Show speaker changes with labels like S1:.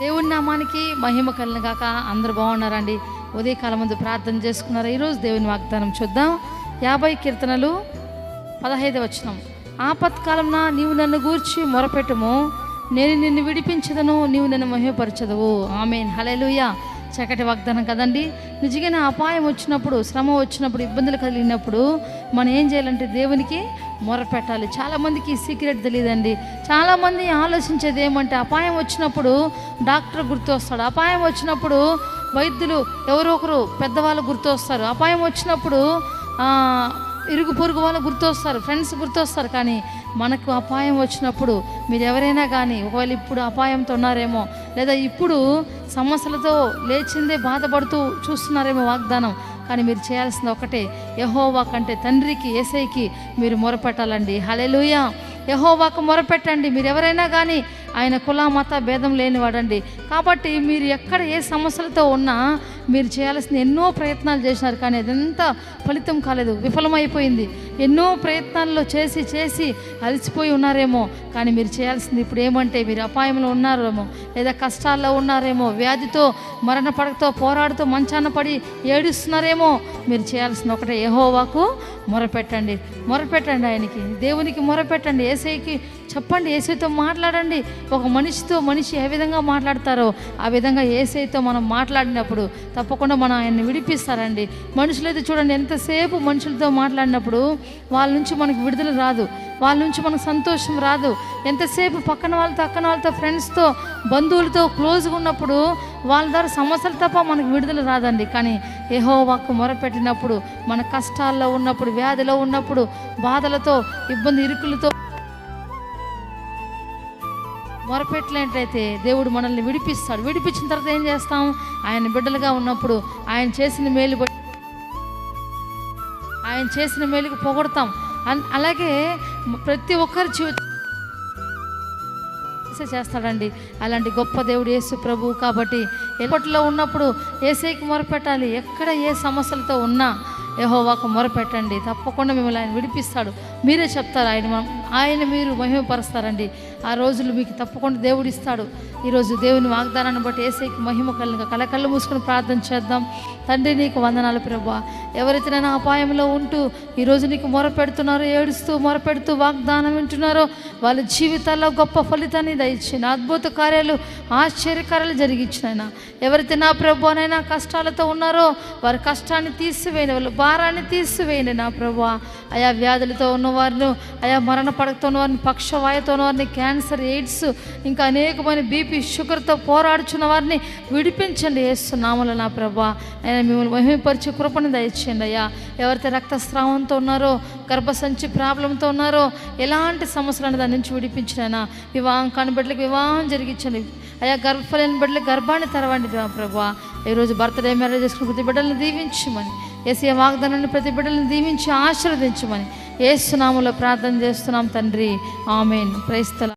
S1: దేవుని నామానికి మహిమ కలిగిన కాక అందరు బాగున్నారండి. ఉదయకాలం ముందు ప్రార్థన చేసుకున్నారు? ఈరోజు దేవుని వాగ్దానం చూద్దాం. యాభై కీర్తనలు పదహైదు వచనం. ఆపత్కాలంన నీవు నన్ను గూర్చి మొరపెట్టుము. నేను నిన్ను విడిపించదను నీవు నన్ను మహిమపరచదవు. ఆమెన్. హలెలుయ చక్కటి వాగ్దానం కదండి. నిజంగానే అపాయం వచ్చినప్పుడు శ్రమ వచ్చినప్పుడు ఇబ్బందులు కలిగినప్పుడు మనం ఏం చేయాలంటే దేవునికి మొరపెట్టాలి. చాలామందికి ఈ సీక్రెట్ తెలియదండి చాలామంది ఆలోచించేది ఏమంటే అపాయం వచ్చినప్పుడు డాక్టర్ గుర్తొస్తాడు. అపాయం వచ్చినప్పుడు వైద్యులు ఎవరో ఒకరు పెద్దవాళ్ళు గుర్తొస్తారు. అపాయం వచ్చినప్పుడు ఇరుగు పొరుగు వాళ్ళు గుర్తొస్తారు. ఫ్రెండ్స్ గుర్తొస్తారు. కానీ మనకు అపాయం వచ్చినప్పుడు మీరు ఎవరైనా కానీ ఒకవేళ ఇప్పుడు అపాయంతో ఉన్నారేమో లేదా ఇప్పుడు సమస్యలతో లేచిందే బాధపడుతూ చూస్తున్నారేమో వాగ్దానం. కానీ మీరు చేయాల్సింది ఒకటే యహోవా కంటే తండ్రికి ఏసైకి మీరు మొరపెట్టాలండి. హలెలుయ యహోవాకు మొరపెట్టండి. మీరు ఎవరైనా కానీ ఆయన కుల మత భేదం లేనివాడండి. కాబట్టి మీరు ఎక్కడ ఏ సమస్యలతో ఉన్నా మీరు చేయాల్సిన ఎన్నో ప్రయత్నాలు చేసినారు కానీ అదంతా ఫలితం కాలేదు విఫలమైపోయింది. ఎన్నో ప్రయత్నాల్లో చేసి చేసి అలసిపోయి ఉన్నారేమో కానీ మీరు చేయాల్సింది ఇప్పుడు ఏమంటే మీరు అపాయంలో ఉన్నారేమో లేదా కష్టాల్లో ఉన్నారేమో వ్యాధితో మరణ పడకతో పోరాడుతూ మంచాన పడి ఏడుస్తున్నారేమో మీరు చేయాల్సిన ఒకటే ఏహోవాకు మొరపెట్టండి. మొరపెట్టండి ఆయనకి దేవునికి మొరపెట్టండి ఏసైకి చెప్పండి ఏసైతో మాట్లాడండి. ఒక మనిషితో మనిషి ఏ విధంగా మాట్లాడతారో ఆ విధంగా ఏసైతో మనం మాట్లాడినప్పుడు తప్పకుండా మనం ఆయన్ని విడిపిస్తారండి. మనుషులైతే చూడండి ఎంతసేపు మనుషులతో మాట్లాడినప్పుడు వాళ్ళ నుంచి మనకు విడుదల రాదు. వాళ్ళ నుంచి మనకు సంతోషం రాదు. ఎంతసేపు పక్కన వాళ్ళతో అక్కన వాళ్ళతో ఫ్రెండ్స్తో బంధువులతో క్లోజ్గా ఉన్నప్పుడు వాళ్ళ ద్వారా సమస్యలు తప్ప మనకు విడుదల రాదండి. కానీ ఏహో వాక్కు మొరపెట్టినప్పుడు మన కష్టాల్లో ఉన్నప్పుడు వ్యాధిలో ఉన్నప్పుడు బాధలతో ఇబ్బంది ఇరుకులతో మొరపెట్టినట్లయితే దేవుడు మనల్ని విడిపిస్తాడు. విడిపించిన తర్వాత ఏం చేస్తాం? ఆయన బిడ్డలుగా ఉన్నప్పుడు ఆయన చేసిన మేలు బట్టి ఆయన చేసిన మేలుకు పొగడతాం. అన్- అలాగే ప్రతి ఒక్కరి జీవితం చేస్తాడండి. అలాంటి గొప్ప దేవుడు యేసు ప్రభు కాబట్టి ఎప్పటిలో ఉన్నప్పుడు ఏసైకి మొరపెట్టాలి. ఎక్కడ ఏ సమస్యలతో ఉన్నా యెహోవాకు మొరపెట్టండి. తప్పకుండా మిమ్మల్ని ఆయన విడిపిస్తాడు. మీరే చెప్తారు ఆయన మనం ఆయన మీరు మహిమపరుస్తారండి. ఆ రోజులు మీకు తప్పకుండా దేవుడు ఇస్తాడు. ఈరోజు దేవుని వాగ్దానాన్ని బట్టి ఏసైకి మహిమ కలిగిన కలకళ్ళు మూసుకొని ప్రార్థన చేద్దాం. తండ్రి నీకు వందనాలు ప్రభా. ఎవరైతే నేను అపాయంలో ఉంటూ ఈరోజు నీకు మొరపెడుతున్నారో ఏడుస్తూ మొరపెడుతూ వాగ్దానం వింటున్నారో వాళ్ళ జీవితాల్లో గొప్ప ఫలితాన్ని దయచిన అద్భుత కార్యాలు ఆశ్చర్యకార్యాలు జరిగించినైనా ఎవరైతే నా ప్రభునైనా కష్టాలతో ఉన్నారో వారి కష్టాన్ని తీసివేయండి వాళ్ళ భారాన్ని తీసివేయండి నా ప్రభు. ఆయా వ్యాధులతో ఉన్నవారిను ఆయా మరణ పడకతో వారిని పక్షవాయుతో వారిని క్యాన్సర్ ఎయిడ్స్ ఇంకా అనేకమైన బీపీ షుగర్తో పోరాడుచున్న వారిని విడిపించండి వేస్తున్నాములు నా ప్రభా. ఆయన మిమ్మల్ని మహిమపరిచి కృపను దయచేయండి అయ్యా. ఎవరైతే రక్తస్రావంతో ఉన్నారో గర్భసంచి ప్రాబ్లంతో ఉన్నారో ఎలాంటి సమస్యలను దాని నుంచి విడిపించినైనా వివాహం కాని బిడ్డలకు వివాహం జరిగించండి. అయ్యా గర్భఫలైన బిడ్డలకు గర్భాన్ని తెరవండి దేవా ప్రభా. ఈరోజు బర్త్డే మ్యారేజ్ చేసుకున్న ప్రతి బిడ్డలను దీవించమని ఏసీ వాగ్దానాన్ని ప్రతి బిడ్డలను దీవించి ఆశీర్వదించమని ఏసునాములో ప్రార్థన చేస్తున్నాం తండ్రి. ఆమెన్. క్రైస్తల